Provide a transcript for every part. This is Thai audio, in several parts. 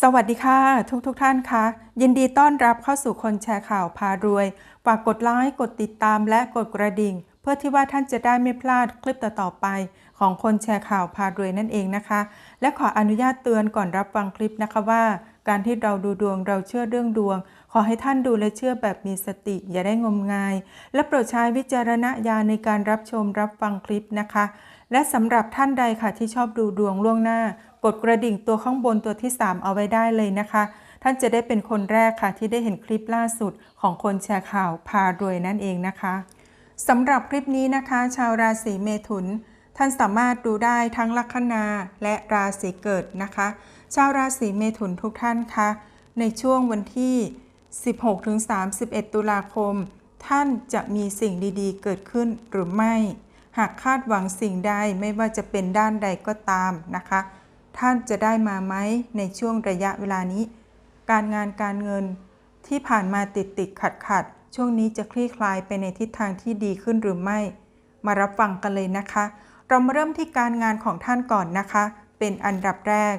สวัสดีค่ะ ทุกทุกท่านคะ ยินดีต้อนรับเข้าสู่คนแชร์ข่าวพารวยฝากกดไลค์กดติดตามและกดกระดิ่ง เพื่อที่ว่าท่านจะได้ไม่พลาดคลิปต่อๆไป ของคนแชร์ข่าวพารวยนั่นเองนะคะ และขออนุญาตเตือนก่อนรับฟังคลิปนะคะว่า การที่เราดูดวงเราเชื่อเรื่องดวง ขอให้ท่านดูและเชื่อแบบมีสติอย่าได้งมงาย และโปรดใช้วิจารณญาณในการรับชมรับฟังคลิปนะคะ และสำหรับท่านใดค่ะที่ชอบดูดวงล่วงหน้า กดกระดิ่งตัวข้างบนตัวที่ 3 เอาไว้ได้เลยนะคะ ท่านจะได้เป็นคนแรกค่ะที่ได้เห็นคลิปล่าสุดของคนแชร์ข่าวพารวยนั่นเองนะคะสำหรับคลิปนี้นะคะ ชาวราศีเมถุน ท่านสามารถดูได้ทั้งลัคนาและราศีเกิดนะคะ ชาวราศีเมถุนทุกท่านคะในช่วงวันที่ 16-31 ตุลาคม ท่านจะมีสิ่งดีๆ เกิดขึ้นหรือไม่ หากคาดหวังสิ่งใดไม่ว่าจะเป็นด้านใดก็ตามนะคะ ท่านจะได้มาไหมในช่วงระยะเวลานี้ การงานการเงินที่ผ่านมาติดติดขัดขัดช่วงนี้จะคลี่คลายไปในทิศทางที่ดีขึ้นหรือไม่ มารับฟังกันเลยนะคะ เรามาเริ่มที่การงานของท่านก่อนนะคะ เป็นอันดับแรก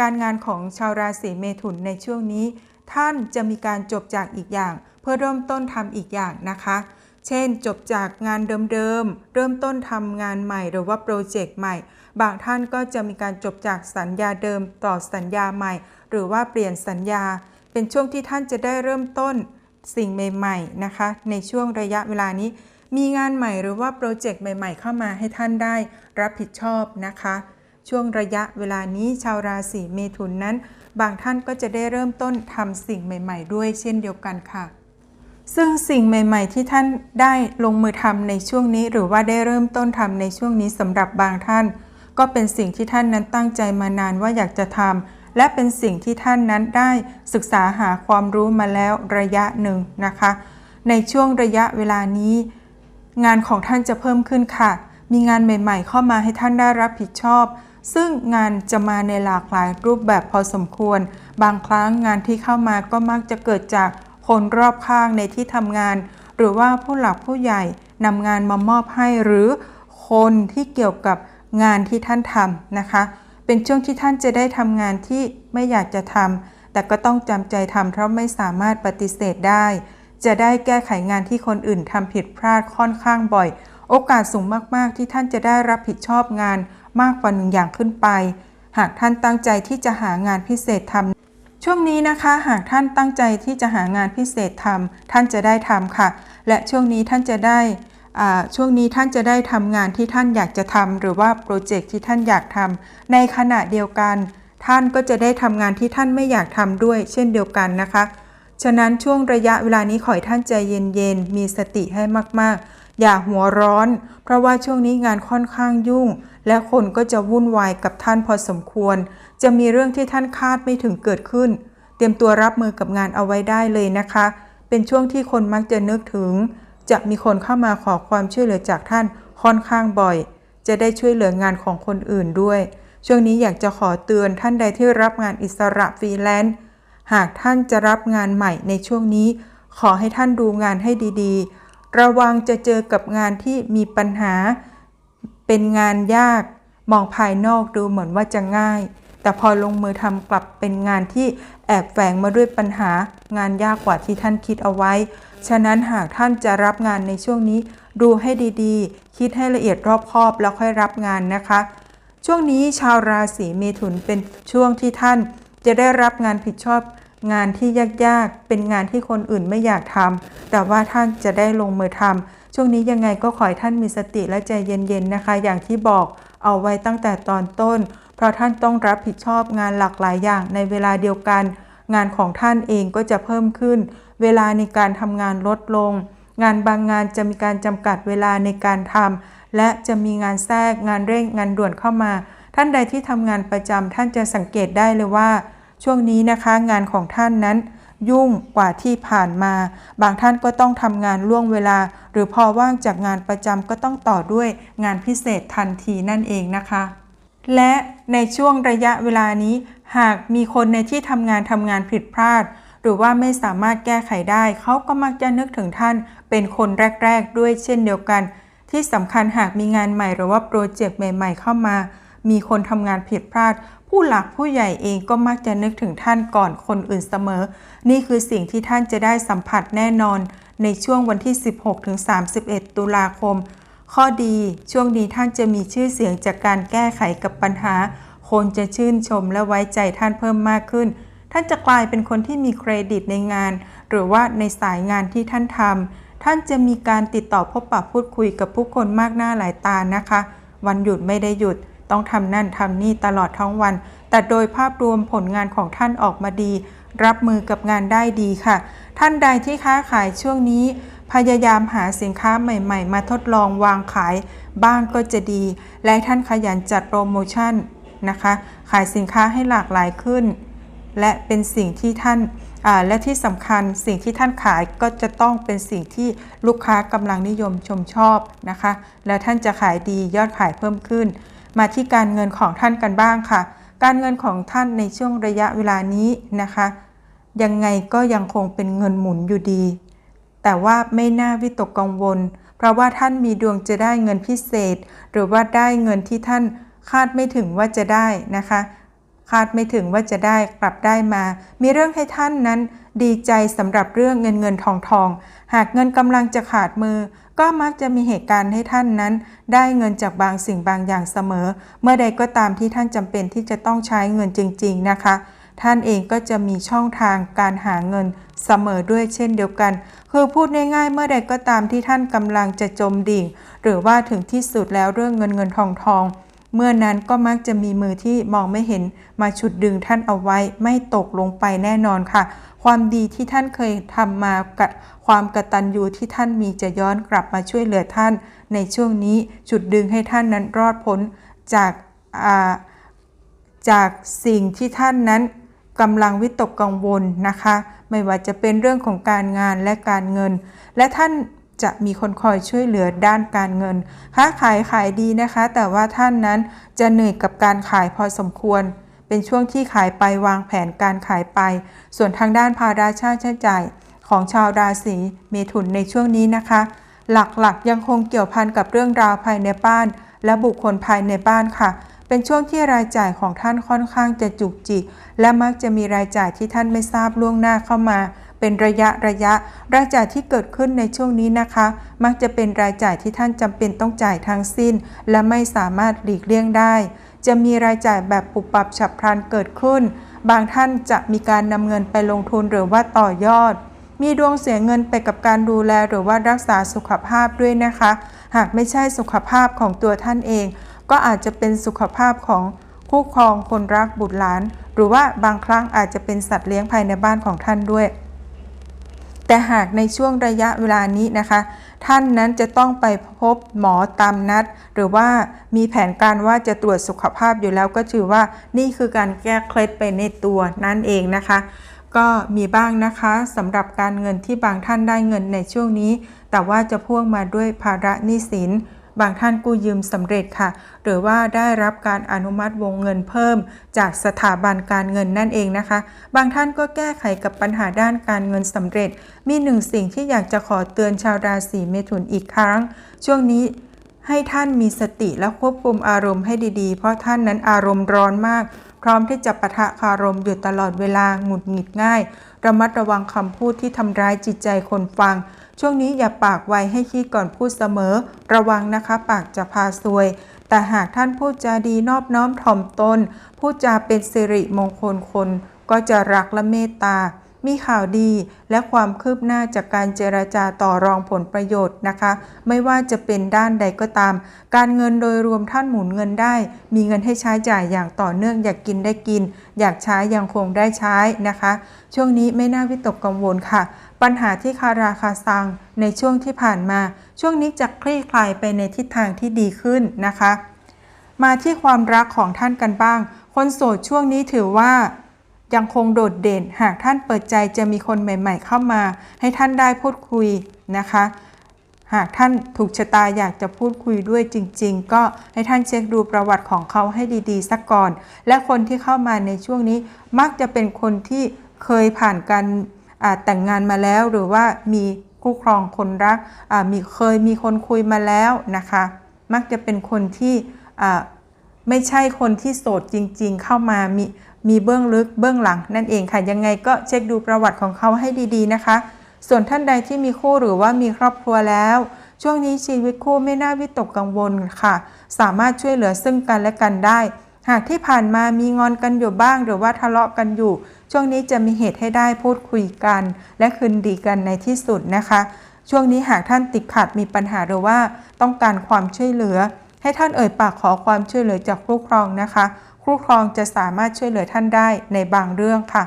การงานของชาวราศีเมถุนในช่วงนี้ ท่านจะมีการจบจากอีกอย่าง เพื่อเริ่มต้นทำอีกอย่างนะคะ เช่น จบจากงานเดิมๆ เริ่มต้นทำงานใหม่หรือว่าโปรเจกต์ใหม่ บางท่านก็จะมีการจบจากสัญญาเดิมต่อสัญญาใหม่ หรือว่าเปลี่ยนสัญญา เป็นช่วงที่ท่านจะได้เริ่มต้นสิ่งใหม่ๆนะคะ ในช่วงระยะเวลานี้ มีงานใหม่หรือว่าโปรเจกต์ใหม่ๆ เข้ามาให้ท่านได้รับผิดชอบนะคะ ช่วงระยะเวลานี้ชาวราศีเมถุนนั้น บางท่านก็จะได้เริ่มต้นทำสิ่งใหม่ ๆ ด้วยเช่นเดียวกันค่ะ ซึ่งสิ่งใหม่ ๆ ที่ท่านได้ลงมือทำในช่วงนี้ หรือว่าได้เริ่มต้นทำในช่วงนี้สำหรับบางท่าน ก็เป็นสิ่งที่ท่านนั้นตั้งใจมานานว่าอยากจะทำและเป็นสิ่งที่ท่านนั้นได้ศึกษาหาความรู้มาแล้วระยะหนึ่งนะคะ ในช่วงระยะเวลานี้ งานของท่านจะเพิ่มขึ้นค่ะ มีงานใหม่ ๆ เข้ามาให้ท่านได้รับผิดชอบซึ่งงานจะมาในหลากหลายรูปแบบพอสมควร บางครั้งงานที่เข้ามาก็มักจะเกิดจาก คนรอบข้างในที่ทำงาน หรือว่าผู้หลักผู้ใหญ่นำงานมามอบให้หรือคนที่เกี่ยวกับงานที่ท่านทำนะคะ เป็นช่วงที่ท่านจะได้ทำงานที่ไม่อยากจะทำแต่ก็ต้องจำใจทำเพราะไม่สามารถปฏิเสธได้ จะได้แก้ไขงานที่คนอื่นทำผิดพลาดค่อนข้างบ่อย โอกาสสูงมาก ๆ ที่ท่านจะได้รับผิดชอบงานมากกว่าหนึ่งอย่างขึ้นไป หากท่านตั้งใจที่จะหางานพิเศษทำ ช่วงนี้นะคะหากท่านตั้งใจที่จะหางานพิเศษทำท่านจะได้ทำค่ะ และช่วงนี้ท่านจะได้ช่วงนี้ท่านจะได้ทำงานที่ท่านอยากจะทำหรือว่าโปรเจกต์ที่ท่านอยากทำในขณะเดียวกัน ท่านก็จะได้ทำงานที่ท่านไม่อยากทำด้วย เช่นเดียวกันนะคะ ฉะนั้นช่วงระยะเวลานี้ขอให้ท่านใจเย็นๆมีสติให้มากๆ อย่าหัวร้อน เพราะว่าช่วงนี้งานค่อนข้างยุ่ง และคนก็จะวุ่นวายกับท่านพอสมควร จะมีเรื่องที่ท่านคาดไม่ถึงเกิดขึ้น เตรียมตัวรับมือกับงานเอาไว้ได้เลยนะคะ เป็นช่วงที่คนมักจะนึกถึง จะมีคนเข้ามาขอความช่วยเหลือจากท่านค่อนข้างบ่อย จะได้ช่วยเหลืองานของคนอื่นด้วย ช่วงนี้อยากจะขอเตือนท่านใดที่รับงานอิสระฟรีแลนซ์หากท่านจะรับงานใหม่ในช่วงนี้ ขอให้ท่านดูงานให้ดีๆ ระวังจะเจอกับงานที่มีปัญหา เป็นงานยาก มองภายนอกดูเหมือนว่าจะง่าย แต่พอลงมือทำกลับเป็นงานที่แอบแฝงมาด้วยปัญหา งานยากกว่าที่ท่านคิดเอาไว้ ฉะนั้นหากท่านจะรับงานในช่วงนี้ ดูให้ดีๆ คิดให้ละเอียดรอบคอบแล้วค่อยรับงานนะคะ ช่วงนี้ชาวราศีเมถุนเป็นช่วงที่ท่านจะได้รับงานผิดชอบ งานที่ยากๆ เป็นงานที่คนอื่นไม่อยากทำ แต่ว่าท่านจะได้ลงมือทำ ช่วงนี้ยังไงก็ขอให้ท่านมีสติและใจเย็นๆนะคะ อย่างที่บอกเอาไว้ตั้งแต่ตอนต้น เพราะท่านต้องรับผิดชอบงานหลากหลายอย่างในเวลาเดียวกัน งานของท่านเองก็จะเพิ่มขึ้น เวลาในการทำงานลดลง งานบางงานจะมีการจำกัดเวลาในการทำ และจะมีงานแทรก งานเร่ง งานด่วนเข้ามา ท่านใดที่ทำงานประจำท่านจะสังเกตได้เลยว่า ช่วงนี้นะคะงานของท่านนั้นยุ่งกว่าที่ผ่านมา บางท่านก็ต้องทำงานล่วงเวลา หรือพอว่างจากงานประจำก็ต้องต่อด้วยงานพิเศษทันทีนั่นเองนะคะ และในช่วงระยะเวลานี้ หากมีคนในที่ทำงานทำงานผิดพลาด หรือว่าไม่สามารถแก้ไขได้ เขาก็มักจะนึกถึงท่าน เป็นคนแรก ๆ ด้วยเช่นเดียวกัน ที่สำคัญหากมีงานใหม่หรือว่าโปรเจกต์ใหม่ ๆ เข้ามา มีคนทำงานผิดพลาด ผู้หลักผู้ใหญ่เองก็มักจะนึกถึงท่านก่อนคนอื่นเสมอ นี่คือสิ่งที่ท่านจะได้สัมผัสแน่นอน ในช่วงวันที่ 16-31 ตุลาคม ข้อดีช่วงนี้ท่านจะมีชื่อเสียงจากการแก้ไขกับปัญหา คนจะชื่นชมและไว้ใจท่านเพิ่มมากขึ้น ท่านจะกลายเป็นคนที่มีเครดิตในงาน หรือว่าในสายงานที่ท่านทำท่านจะมีการติดต่อพบปะพูดคุยกับผู้คนมากหน้าหลายตานะคะ วันหยุดไม่ได้หยุด ต้องทำนั่นทำนี่ตลอดทั้งวัน แต่โดยภาพรวมผลงานของท่านออกมาดี รับมือกับงานได้ดีค่ะ ท่านใดที่ค้าขายช่วงนี้ พยายามหาสินค้าใหม่ๆ มาทดลองวางขายบ้างก็จะดี และท่านขยันจัดโปรโมชั่นนะคะ ขายสินค้าให้หลากหลายขึ้น และเป็นสิ่งที่ท่านและที่สำคัญสิ่งที่ท่านขายก็จะต้องเป็นสิ่งที่ลูกค้ากำลังนิยมชมชอบนะคะ และท่านจะขายดียอดขายเพิ่มขึ้น มาที่การเงินของท่านกันบ้างค่ะ การเงินของท่านในช่วงระยะเวลานี้นะคะ ยังไงก็ยังคงเป็นเงินหมุนอยู่ดี แต่ว่าไม่น่าวิตกกังวล เพราะว่าท่านมีดวงจะได้เงินพิเศษ หรือว่าได้เงินที่ท่านคาดไม่ถึงว่าจะได้นะคะ คาดไม่ถึงว่าจะได้กลับได้มา มีเรื่องให้ท่านนั้น ดีใจสำหรับเรื่องเงินเงินทองทอง หากเงินกำลังจะขาดมือ ก็มักจะมีเหตุการณ์ให้ท่านนั้น ได้เงินจากบางสิ่งบางอย่างเสมอ เมื่อใดก็ตามที่ท่านจำเป็นที่จะต้องใช้เงินจริง ๆ นะคะ ท่านเองก็จะมีช่องทางการหาเงินเสมอด้วยเช่นเดียวกัน คือพูดง่ายๆ เมื่อใดก็ตามที่ท่านกำลังจะจมดิ่ง หรือว่าถึงที่สุดแล้วเรื่องเงินเงินทองทอง เมื่อนั้นก็มักจะมีมือที่มองไม่เห็นมาฉุดดึงท่านเอาไว้ไม่ตกลงไปแน่นอนค่ะ ความดีที่ท่านเคยทำมากับความกตัญญูที่ท่านมีจะย้อนกลับมาช่วยเหลือท่าน ในช่วงนี้ฉุดดึงให้ท่านนั้นรอดพ้นจากาจากสิ่งที่ท่านนั้นกำลังวิตกกังวลนะคะ ไม่ว่าจะเป็นเรื่องของการงานและการเงิน และท่าน จะมีคนคอยช่วยเหลือด้านการเงิน ค้าขายขายดีนะคะ แต่ว่าท่านนั้นจะเหนื่อยกับการขายพอสมควร เป็นช่วงที่ขายไปวางแผนการขายไป ส่วนทางด้านภาระค่าใช้จ่ายของชาวราศีเมถุนในช่วงนี้นะคะ หลักๆ ยังคงเกี่ยวพันกับเรื่องราวภายในบ้าน และบุคคลภายในบ้านค่ะ เป็นช่วงที่รายจ่ายของท่านค่อนข้างจะจุกจิก และมักจะมีรายจ่ายที่ท่านไม่ทราบล่วงหน้าเข้ามา เป็นระยะระยะ รายจ่ายที่เกิดขึ้นในช่วงนี้นะคะ มักจะเป็นรายจ่ายที่ท่านจำเป็นต้องจ่ายทั้งสิ้น และไม่สามารถหลีกเลี่ยงได้ จะมีรายจ่ายแบบปุบปับฉับพลันเกิดขึ้น บางท่านจะมีการนำเงินไปลงทุนหรือว่าต่อยอด มีดวงเสียเงินไปกับการดูแลหรือว่ารักษาสุขภาพด้วยนะคะ หากไม่ใช่สุขภาพของตัวท่านเอง ก็อาจจะเป็นสุขภาพของคู่ครองคนรักบุตรหลาน หรือว่าบางครั้งอาจจะเป็นสัตว์เลี้ยงภายในบ้านของท่านด้วย แต่หากในช่วงระยะเวลานี้นะคะ ท่านนั้นจะต้องไปพบหมอตามนัด หรือว่ามีแผนการว่าจะตรวจสุขภาพอยู่แล้วก็ถือว่านี่คือการแก้เคล็ดไปในตัวนั่นเองนะคะ ก็มีบ้างนะคะสำหรับการเงินที่บางท่านได้เงินในช่วงนี้ แต่ว่าจะพ่วงมาด้วยภาระหนี้สิน บางท่านกู้ยืมสำเร็จค่ะ หรือว่าได้รับการอนุมัติวงเงินเพิ่ม จากสถาบันการเงินนั่นเองนะคะ บางท่านก็แก้ไขกับปัญหาด้านการเงินสำเร็จ มีหนึ่งสิ่งที่อยากจะขอเตือนชาวราศีเมถุนอีกครั้ง ช่วงนี้ให้ท่านมีสติและควบคุมอารมณ์ให้ดีๆ เพราะท่านนั้นอารมณ์ร้อนมาก พร้อมที่จะปะทะคารมอยู่ตลอดเวลาหงุดหงิดง่าย ระมัดระวังคำพูดที่ทำร้ายจิตใจคนฟัง ช่วงนี้อย่าปากไวให้คิดก่อนพูดเสมอ ระวังนะคะปากจะพาซวย แต่หากท่านพูดจาดีนอบน้อมถ่อมตน พูดจาเป็นสิริมงคลคน ก็จะรักและเมตตา มีข่าวดีและความคืบหน้าจากการเจรจาต่อรองผลประโยชน์นะคะ ไม่ว่าจะเป็นด้านใดก็ตาม การเงินโดยรวมท่านหมุนเงินได้ มีเงินให้ใช้จ่ายอย่างต่อเนื่องอยากกินได้กิน อยากใช้ยังคงได้ใช้นะคะ ช่วงนี้ไม่น่าวิตกกังวลค่ะ ปัญหาที่คาราคาซังในช่วงที่ผ่านมา ช่วงนี้จะคลี่คลายไปในทิศทางที่ดีขึ้นนะคะ มาที่ความรักของท่านกันบ้าง คนโสดช่วงนี้ถือว่า ยังคงโดดเด่น หากท่านเปิดใจจะมีคนใหม่ ๆ เข้ามา ให้ท่านได้พูดคุยนะคะ หากท่านถูกชะตาอยากจะพูดคุยด้วยจริง ๆ ก็ให้ท่านเช็คดูประวัติของเขาให้ดีๆสักก่อน และคนที่เข้ามาในช่วงนี้มักจะเป็นคนที่เคยผ่านการแต่งงานมาแล้วหรือว่ามีคู่ครองคนรักมีเคยมีคนคุยมาแล้วนะคะ มักจะเป็นคนที่ไม่ใช่คนที่โสดจริง ๆ เข้ามามี มีเบื้องลึกเบื้องหลังนั่นเองค่ะ ยังไงก็เช็คดูประวัติของเขาให้ดีๆนะคะ ส่วนท่านใดที่มีคู่หรือว่ามีครอบครัวแล้ว ช่วงนี้ชีวิตคู่ไม่น่าวิตกกังวลค่ะ สามารถช่วยเหลือซึ่งกันและกันได้ หากที่ผ่านมามีงอนกันอยู่บ้าง หรือว่าทะเลาะกันอยู่ ช่วงนี้จะมีเหตุให้ได้พูดคุยกัน และคืนดีกันในที่สุดนะคะ ช่วงนี้หากท่านติดขัดมีปัญหาหรือว่าต้องการความช่วยเหลือ ให้ท่านเอ่ยปากขอความช่วยเหลือจากคู่ครองนะคะ คู่ครองจะสามารถช่วยเหลือท่านได้ในบางเรื่องค่ะ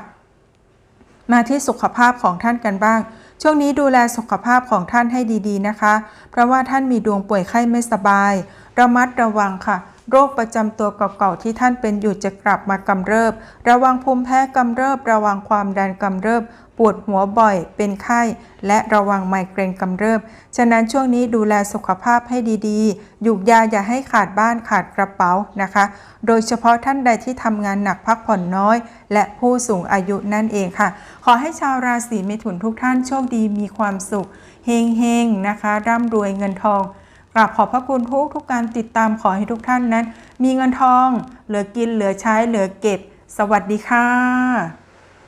มาที่สุขภาพของท่านกันบ้าง ช่วงนี้ดูแลสุขภาพของท่านให้ดีๆนะคะ เพราะว่าท่านมีดวงป่วยไข้ไม่สบาย ระมัดระวังค่ะ โรคประจำตัวเก่าๆที่ท่านเป็นอยู่จะกลับมากำเริบ ระวังภูมิแพ้กำเริบ ระวังความดันกำเริบ ปวดหัวบ่อย เป็นไข้ และระวังไมเกรนกำเริบ ฉะนั้นช่วงนี้ดูแลสุขภาพให้ดีๆ หยุกยาอย่าให้ขาดบ้านขาดกระเป๋านะคะ โดยเฉพาะท่านใดที่ทำงานหนักพักผ่อนน้อย และผู้สูงอายุนั่นเองค่ะ ขอให้ชาวราศีเมถุนทุกท่านโชคดีมีความสุขเฮงๆนะคะ ร่ำรวยเงินทอง กราบขอบพระคุณทุกทุกการติดตามขอให้ทุกท่านนั้น มีเงินทอง เหลือกินเหลือใช้เหลือเก็บ สวัสดีค่ะ